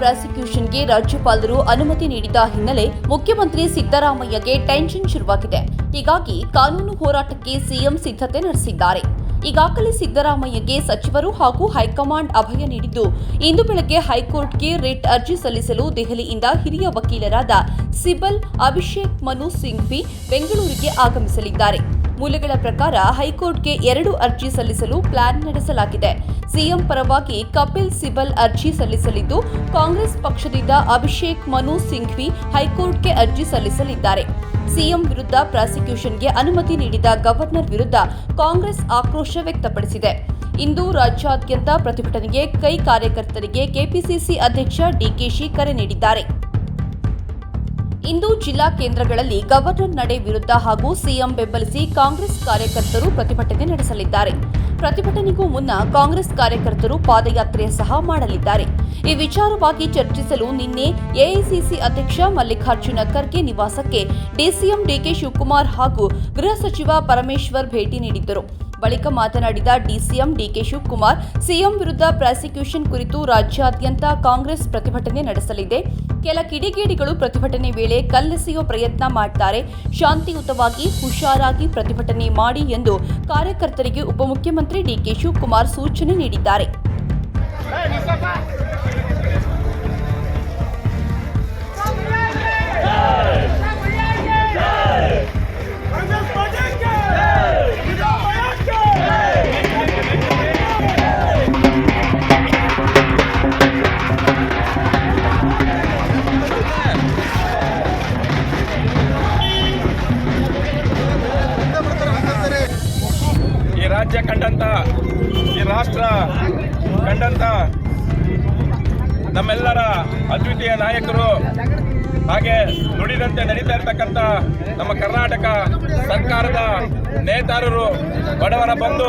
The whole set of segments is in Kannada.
ಪ್ರಾಸಿಕ್ಯೂಷನ್ಗೆ ರಾಜ್ಯಪಾಲರು ಅನುಮತಿ ನೀಡಿದ ಹಿನ್ನೆಲೆ ಮುಖ್ಯಮಂತ್ರಿ ಸಿದ್ದರಾಮಯ್ಯಗೆ ಟೆನ್ಷನ್ ಶುರುವಾಗಿದೆ. ಹೀಗಾಗಿ ಕಾನೂನು ಹೋರಾಟಕ್ಕೆ ಸಿಎಂ ಸಿದ್ಧತೆ ನಡೆಸಿದ್ದಾರೆ. ಈಗಾಗಲೇ ಸಿದ್ದರಾಮಯ್ಯಗೆ ಸಚಿವರು ಹಾಗೂ ಹೈಕಮಾಂಡ್ ಅಭಯ ನೀಡಿದ್ದು, ಇಂದು ಬೆಳಗ್ಗೆ ಹೈಕೋರ್ಟ್ಗೆ ರಿಟ್ ಅರ್ಜಿ ಸಲ್ಲಿಸಲು ದೆಹಲಿಯಿಂದ ಹಿರಿಯ ವಕೀಲರಾದ ಸಿಬಲ್ ಅಭಿಷೇಕ್ ಮನು ಸಿಂಘ್ವಿ ಬೆಂಗಳೂರಿಗೆ ಆಗಮಿಸಲಿದ್ದಾರೆ. ಮೂಲಗಳ ಪ್ರಕಾರ ಹೈಕೋರ್ಟ್ಗೆ ಎರಡು ಅರ್ಜಿ ಸಲ್ಲಿಸಲು ಪ್ಲಾನ್ ನಡೆಸಲಾಗಿದೆ. ಸಿಎಂ ಪರವಾಗಿ ಕಪಿಲ್ ಸಿಬಲ್ ಅರ್ಜಿ ಸಲ್ಲಿಸಲಿದ್ದು, ಕಾಂಗ್ರೆಸ್ ಪಕ್ಷದಿಂದ ಅಭಿಷೇಕ್ ಮನು ಸಿಂಘ್ವಿ ಹೈಕೋರ್ಟ್ಗೆ ಅರ್ಜಿ ಸಲ್ಲಿಸಲಿದ್ದಾರೆ. ಸಿಎಂ ವಿರುದ್ಧ ಪ್ರಾಸಿಕ್ಯೂಷನ್ಗೆ ಅನುಮತಿ ನೀಡಿದ ಗವರ್ನರ್ ವಿರುದ್ಧ ಕಾಂಗ್ರೆಸ್ ಆಕ್ರೋಶ ವ್ಯಕ್ತಪಡಿಸಿದೆ. ಇಂದು ರಾಜ್ಯಾದ್ಯಂತ ಪ್ರತಿಭಟನೆಗೆ ಕೈ ಕಾರ್ಯಕರ್ತರಿಗೆ ಕೆಪಿಸಿಸಿ ಅಧ್ಯಕ್ಷ ಡಿಕೆಶಿ ಕರೆ ನೀಡಿದ್ದಾರೆ. ಇಂದು ಜಿಲ್ಲಾ ಕೇಂದ್ರಗಳಲ್ಲಿ ಗವರ್ನರ್ ನಡೆ ವಿರುದ್ಧ ಹಾಗೂ ಸಿಎಂ ಬೆಂಬಲಿಸಿ ಕಾಂಗ್ರೆಸ್ ಕಾರ್ಯಕರ್ತರು ಪ್ರತಿಭಟನೆ ನಡೆಸಲಿದ್ದಾರೆ. ಪ್ರತಿಭಟನೆಗೂ ಮುನ್ನ ಕಾಂಗ್ರೆಸ್ ಕಾರ್ಯಕರ್ತರು ಪಾದಯಾತ್ರೆ ಸಹ ಮಾಡಲಿದ್ದಾರೆ. ಈ ವಿಚಾರವಾಗಿ ಚರ್ಚಿಸಲು ನಿನ್ನೆ ಎಐಸಿಸಿ ಅಧ್ಯಕ್ಷ ಮಲ್ಲಿಕಾರ್ಜುನ ಖರ್ಗೆ ನಿವಾಸಕ್ಕೆ ಡಿಸಿಎಂ ಡಿಕೆ ಶಿವಕುಮಾರ್ ಹಾಗೂ ಗೃಹ ಸಚಿವ ಪರಮೇಶ್ವರ್ ಭೇಟಿ ನೀಡಿದ್ದರು. ಬಳಿಕ ಮಾತನಾಡಿದ ಡಿಸಿಎಂ ಡಿಕೆ ಶಿವಕುಮಾರ್, ಸಿಎಂ ವಿರುದ್ಧ ಪ್ರಾಸಿಕ್ಯೂಷನ್ ಕುರಿತು ರಾಜ್ಯಾದ್ಯಂತ ಕಾಂಗ್ರೆಸ್ ಪ್ರತಿಭಟನೆ ನಡೆಸಲಿದೆ. ಕೆಲ ಕಿಡಿಗೇಡಿಗಳು ಪ್ರತಿಭಟನೆ ವೇಳೆ ಕಲ್ಲೆಸೆಯುವ ಪ್ರಯತ್ನ ಮಾಡ್ತಾರೆ. ಶಾಂತಿಯುತವಾಗಿ, ಹುಷಾರಾಗಿ ಪ್ರತಿಭಟನೆ ಮಾಡಿ ಎಂದು ಕಾರ್ಯಕರ್ತರಿಗೆ ಉಪಮುಖ್ಯಮಂತ್ರಿ ಡಿಕೆ ಶಿವಕುಮಾರ್ ಸೂಚನೆ ನೀಡಿದ್ದಾರೆ. ಅದ್ವಿತೀಯ ನಾಯಕರು ಹಾಗೆ ನುಡಿದಂತೆ ನಡೀತಾ ಇರ್ತಕ್ಕಂಥ ನಮ್ಮ ಕರ್ನಾಟಕ ಸರ್ಕಾರದ ನೇತಾರರು, ಬಡವರ ಬಂದು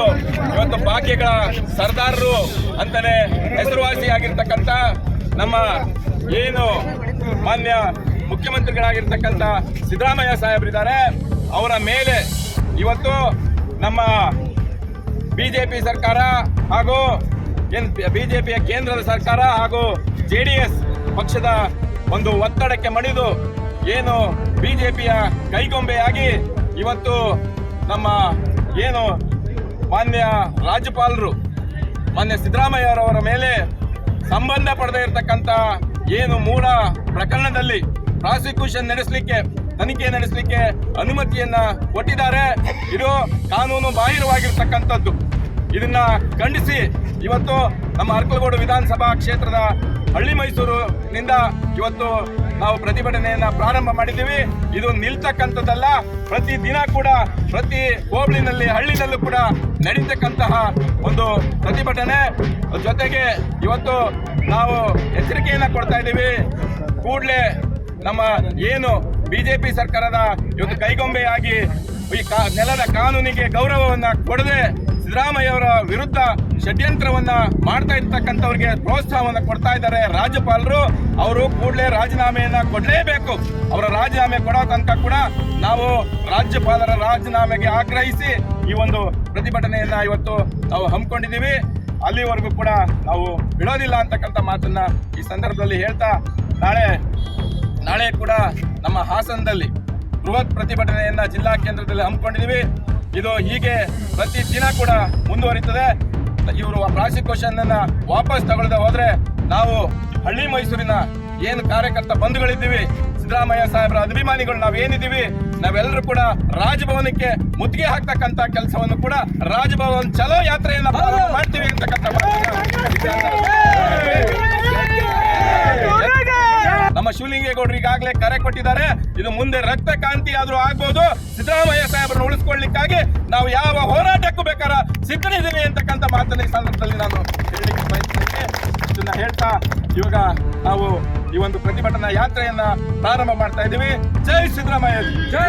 ಇವತ್ತು ಭಾಗ್ಯಗಳ ಸರ್ದಾರರು ಅಂತಲೇ ಹೆಸರುವಾಸಿಯಾಗಿರ್ತಕ್ಕಂಥ ನಮ್ಮ ಏನು ಮಾನ್ಯ ಮುಖ್ಯಮಂತ್ರಿಗಳಾಗಿರ್ತಕ್ಕಂಥ ಸಿದ್ದರಾಮಯ್ಯ ಸಾಹೇಬರಿದ್ದಾರೆ. ಅವರ ಮೇಲೆ ಇವತ್ತು ನಮ್ಮ ಬಿಜೆಪಿ ಸರ್ಕಾರ ಹಾಗೂ ಬಿ ಜೆ ಪಿಯ ಕೇಂದ್ರದ ಸರ್ಕಾರ ಹಾಗೂ ಜೆ ಡಿ ಎಸ್ ಪಕ್ಷದ ಒಂದು ಒತ್ತಡಕ್ಕೆ ಮಣಿದು ಏನು ಬಿಜೆಪಿಯ ಕೈಗೊಂಬೆಯಾಗಿ ಇವತ್ತು ನಮ್ಮ ಏನು ಮಾನ್ಯ ರಾಜ್ಯಪಾಲರು, ಮಾನ್ಯ ಸಿದ್ದರಾಮಯ್ಯರವರ ಮೇಲೆ ಸಂಬಂಧ ಪಡೆದೇ ಇರತಕ್ಕಂತ ಏನು ಮೂಲ ಪ್ರಕರಣದಲ್ಲಿ ಪ್ರಾಸಿಕ್ಯೂಷನ್ ನಡೆಸಲಿಕ್ಕೆ, ತನಿಖೆ ನಡೆಸಲಿಕ್ಕೆ ಅನುಮತಿಯನ್ನ ಕೊಟ್ಟಿದ್ದಾರೆ. ಇದು ಕಾನೂನು ಬಾಹಿರವಾಗಿರ್ತಕ್ಕಂಥದ್ದು. ಇದನ್ನ ಖಂಡಿಸಿ ಇವತ್ತು ನಮ್ಮ ಅರ್ಕಲಗೋಡು ವಿಧಾನಸಭಾ ಕ್ಷೇತ್ರದ ಹಳ್ಳಿ ಮೈಸೂರಿನಿಂದ ಇವತ್ತು ನಾವು ಪ್ರತಿಭಟನೆಯನ್ನ ಪ್ರಾರಂಭ ಮಾಡಿದ್ದೀವಿ. ಇದು ನಿಲ್ತಕ್ಕಂಥದ್ದಲ್ಲ, ಪ್ರತಿ ದಿನ ಕೂಡ, ಪ್ರತಿ ಹೋಬಳಿನಲ್ಲಿ, ಹಳ್ಳಿನಲ್ಲೂ ಕೂಡ ನಡೀತಕ್ಕಂತಹ ಒಂದು ಪ್ರತಿಭಟನೆ. ಜೊತೆಗೆ ಇವತ್ತು ನಾವು ಎಚ್ಚರಿಕೆಯನ್ನ ಕೊಡ್ತಾ ಇದ್ದೀವಿ. ಕೂಡಲೇ ನಮ್ಮ ಏನು ಬಿಜೆಪಿ ಸರ್ಕಾರದ ಇವತ್ತು ಕೈಗೊಂಬೆಯಾಗಿ ಈ ನೆಲದ ಕಾನೂನಿಗೆ ಗೌರವವನ್ನ ಕೊಡದೆ ಸಿದ್ದರಾಮಯ್ಯ ಅವರ ವಿರುದ್ಧ ಷಡ್ಯಂತ್ರವನ್ನ ಮಾಡ್ತಾ ಇರ್ತಕ್ಕಂಥವ್ರಿಗೆ ಪ್ರೋತ್ಸಾಹವನ್ನ ಕೊಡ್ತಾ ಇದ್ದಾರೆ ರಾಜ್ಯಪಾಲರು. ಅವರು ಕೂಡಲೇ ರಾಜೀನಾಮೆಯನ್ನ ಕೊಡಲೇಬೇಕು. ಅವರ ರಾಜೀನಾಮೆ ಕೊಡೋ ತನಕ ಕೂಡ ನಾವು ರಾಜ್ಯಪಾಲರ ರಾಜೀನಾಮೆಗೆ ಆಗ್ರಹಿಸಿ ಈ ಒಂದು ಪ್ರತಿಭಟನೆಯನ್ನ ಇವತ್ತು ನಾವು ಹಮ್ಮಿಕೊಂಡಿದ್ದೀವಿ. ಅಲ್ಲಿವರೆಗೂ ಕೂಡ ನಾವು ಬಿಡೋದಿಲ್ಲ ಅಂತಕ್ಕಂಥ ಮಾತನ್ನ ಈ ಸಂದರ್ಭದಲ್ಲಿ ಹೇಳ್ತಾ ನಾಳೆ ನಾಳೆ ಕೂಡ ನಮ್ಮ ಹಾಸನದಲ್ಲಿ ಬೃಹತ್ ಪ್ರತಿಭಟನೆಯನ್ನ ಜಿಲ್ಲಾ ಕೇಂದ್ರದಲ್ಲಿ ಹಮ್ಮಿಕೊಂಡಿದ್ದೀವಿ. ಇದು ಹೀಗೆ ಪ್ರತಿ ದಿನ ಕೂಡ ಮುಂದುವರಿತದೆ. ಇವರು ಪ್ರಾಸಿಕ್ಯೂಷನ್ ವಾಪಸ್ ತಗೊಳ್ಳದೆ ಹೋದ್ರೆ ನಾವು ಹಳ್ಳಿ ಮೈಸೂರಿನ ಏನು ಕಾರ್ಯಕರ್ತ ಬಂಧುಗಳಿದ್ದೀವಿ, ಸಿದ್ದರಾಮಯ್ಯ ಸಾಹೇಬರ ಅಭಿಮಾನಿಗಳು ನಾವೇನಿದ್ದೀವಿ, ನಾವೆಲ್ಲರೂ ಕೂಡ ರಾಜಭವನಕ್ಕೆ ಮುತ್ತಿಗೆ ಹಾಕ್ತಕ್ಕಂತ ಕೆಲಸವನ್ನು ಕೂಡ ರಾಜಭವನ್ ಚಲೋ ಯಾತ್ರೆಯನ್ನ ಮಾಡ್ತೀವಿ ಅಂತಕ್ಕಂಥ ನಮ್ಮ ಕರೆ ಕೊಟ್ಟಿದ್ದಾರೆ. ಇದು ಮುಂದೆ ರಕ್ತ ಕಾಂತಿ ಆದ್ರೂ ಆಗ್ಬೋದು. ಸಿದ್ದರಾಮಯ್ಯ ಸಾಹೇಬರನ್ನು ಉಳಿಸ್ಕೊಳ್ಳಿಕ್ಕಾಗಿ ನಾವು ಯಾವ ಹೋರಾಟಕ್ಕೂ ಬೇಕಾರ ಸಿದ್ಧನಿದ್ದೀನಿ ಅಂತಕ್ಕಂಥ ಮಾತನ್ನ ಈ ಸಂದರ್ಭದಲ್ಲಿ ನಾನು ಹೇಳಲಿಕ್ಕೆ ಬಯಸ್ತೇನೆ. ಇದನ್ನ ಹೇಳ್ತಾ ಇವಾಗ ನಾವು ಈ ಒಂದು ಪ್ರತಿಭಟನಾ ಯಾತ್ರೆಯನ್ನ ಪ್ರಾರಂಭ ಮಾಡ್ತಾ ಇದ್ದೀವಿ. ಜೈ ಸಿದ್ದರಾಮಯ್ಯ. ಜೈ!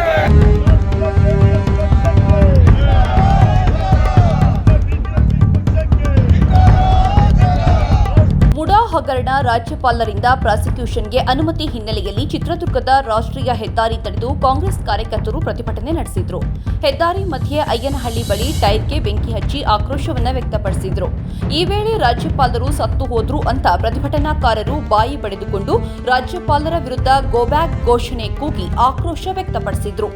ಹಗರಣ ರಾಜ್ಯಪಾಲರಿಂದ ಪ್ರಾಸಿಕ್ಯೂಷನ್ಗೆ ಅನುಮತಿ ಹಿನ್ನೆಲೆಯಲ್ಲಿ ಚಿತ್ರದುರ್ಗದ ರಾಷ್ಟ್ರೀಯ ಹೆದ್ದಾರಿ ತಡೆದು ಕಾಂಗ್ರೆಸ್ ಕಾರ್ಯಕರ್ತರು ಪ್ರತಿಭಟನೆ ನಡೆಸಿದ್ರು. ಹೆದ್ದಾರಿ ಮಧ್ಯೆ ಅಯ್ಯನಹಳ್ಳಿ ಬಳಿ ಟೈರ್ಗೆ ಬೆಂಕಿ ಹಚ್ಚಿ ಆಕ್ರೋಶವನ್ನ ವ್ಯಕ್ತಪಡಿಸಿದ್ರು. ಈ ವೇಳೆ ರಾಜ್ಯಪಾಲರು ಸತ್ತು ಹೋದ್ರು ಅಂತ ಪ್ರತಿಭಟನಾಕಾರರು ಬಾಯಿ ಬಡಿದುಕೊಂಡು ರಾಜ್ಯಪಾಲರ ವಿರುದ್ಧ ಗೋಬ್ಯಾಕ್ ಘೋಷಣೆ ಕೂಗಿ ಆಕ್ರೋಶ ವ್ಯಕ್ತಪಡಿಸಿದ್ರು.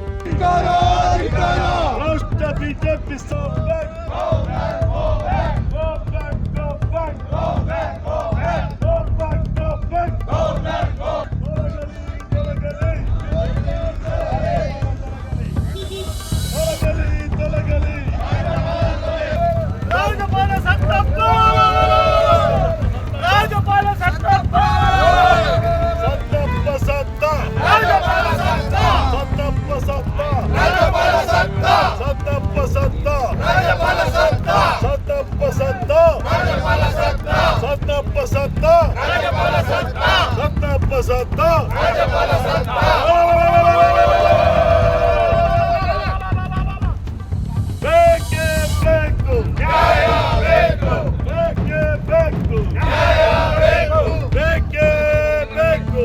ಸತ್ತ. ರಾಜಪಾಲ ಸತ್ತ. ಬೇಕೇ ಬೇಕು. ಬೇಕೇ ಬೇಕು. ಬೇಕೇ ಬೇಕು.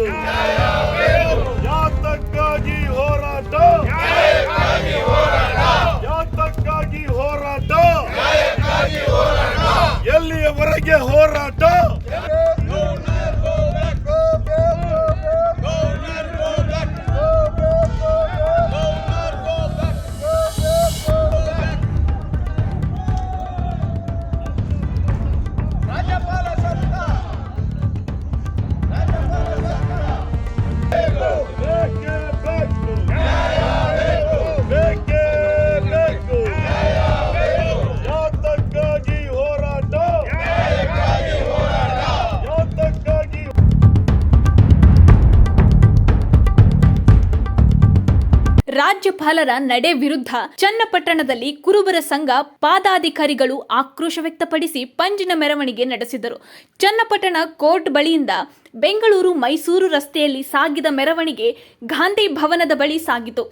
ಯಾತಕ್ಕಾಗಿ ಹೋರಾಟ? ಯಾತಕ್ಕಾಗಿ ಹೋರಾಟ? ಎಲ್ಲಿಯವರೆಗೆ ಹೋರಾಟ? ರಾಜ್ಯಪಾಲರ ನಡೆ ವಿರುದ್ಧ ಚನ್ನಪಟ್ಟಣದಲ್ಲಿ ಕುರುಬರ ಸಂಘ ಪಾದಾಧಿಕಾರಿಗಳು ಆಕ್ರೋಶ ವ್ಯಕ್ತಪಡಿಸಿ ಪಂಜಿನ ಮೆರವಣಿಗೆ ನಡೆಸಿದರು. ಚನ್ನಪಟ್ಟಣ ಕೋರ್ಟ್ ಬಳಿಯಿಂದ ಬೆಂಗಳೂರು ಮೈಸೂರು ರಸ್ತೆಯಲ್ಲಿ ಸಾಗಿದ ಮೆರವಣಿಗೆ ಗಾಂಧಿ ಭವನದ ಬಳಿ ಸಾಗಿತು.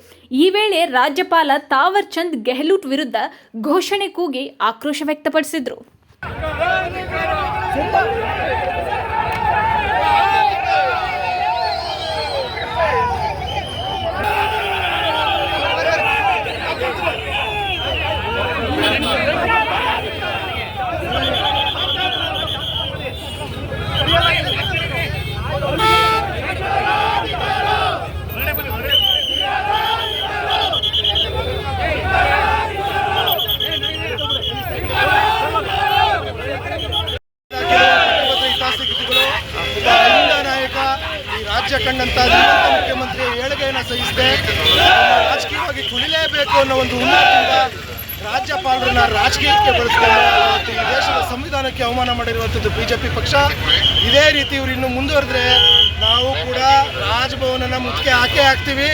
ಈ ವೇಳೆ ರಾಜ್ಯಪಾಲ ತಾವರ್ ಚಂದ್ ಗೆಹ್ಲೂಟ್ ವಿರುದ್ಧ ಘೋಷಣೆ ಕೂಗಿ ಆಕ್ರೋಶ ವ್ಯಕ್ತಪಡಿಸಿದರು. ಕಂಡಂತ ಮುಖ್ಯಮಂತ್ರಿ ಏಳಿಗೆಯನ್ನು ಸಹಿಸಿದೆ. ರಾಜಕೀಯವಾಗಿ ತುಳಿಲೇಬೇಕು ಅನ್ನೋ ಒಂದು ಉನ್ನತಿಯಿಂದ ರಾಜ್ಯಪಾಲರನ್ನ ರಾಜಕೀಯಕ್ಕೆ ಈ ದೇಶದ ಸಂವಿಧಾನಕ್ಕೆ ಅವಮಾನ ಮಾಡಿರುವಂಥದ್ದು ಬಿಜೆಪಿ ಪಕ್ಷ. ಇದೇ ರೀತಿ ಇವರು ಇನ್ನು ಮುಂದುವರೆದ್ರೆ ನಾವು ಕೂಡ ರಾಜಭವನನ ಮುಖ್ಯ ಹಾಕೇ ಹಾಕ್ತೀವಿ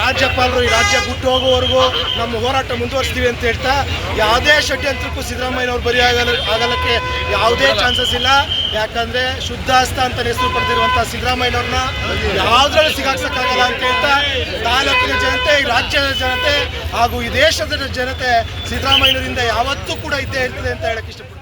ರಾಜ್ಯಪಾಲರು ಈ ರಾಜ್ಯ ಬಿಟ್ಟು ಹೋಗುವವರೆಗೂ ನಮ್ಮ ಹೋರಾಟ ಮುಂದುವರಿಸ್ತೀವಿ ಅಂತ ಹೇಳ್ತಾ, ಯಾವುದೇ ಷಡ್ಯಂತ್ರಕ್ಕೂ ಸಿದ್ದರಾಮಯ್ಯನವ್ರು ಬರಿ ಆಗಲ್ಲ, ಆಗಲಕ್ಕೆ ಯಾವುದೇ ಚಾನ್ಸಸ್ ಇಲ್ಲ. ಯಾಕಂದ್ರೆ ಶುದ್ಧಾಸ್ತ ಅಂತ ಹೆಸರು ಪಡೆದಿರುವಂತಹ ಸಿದ್ದರಾಮಯ್ಯನವ್ರನ್ನ ಯಾವ್ದ್ರಲ್ಲೂ ಸಿಗಾಕ್ಸಕ್ಕಾಗಲ್ಲ ಅಂತ ಹೇಳ್ತಾ, ತಾಲೂಕಿನ ಜನತೆ, ಈ ರಾಜ್ಯದ ಜನತೆ ಹಾಗೂ ಈ ದೇಶದ ಜನತೆ ಸಿದ್ದರಾಮಯ್ಯನವರಿಂದ ಯಾವತ್ತೂ ಕೂಡ ಇದ್ದೇ ಇರ್ತದೆ ಅಂತ ಹೇಳಕ್ಕೆ ಇಷ್ಟಪಡ್ತೀನಿ.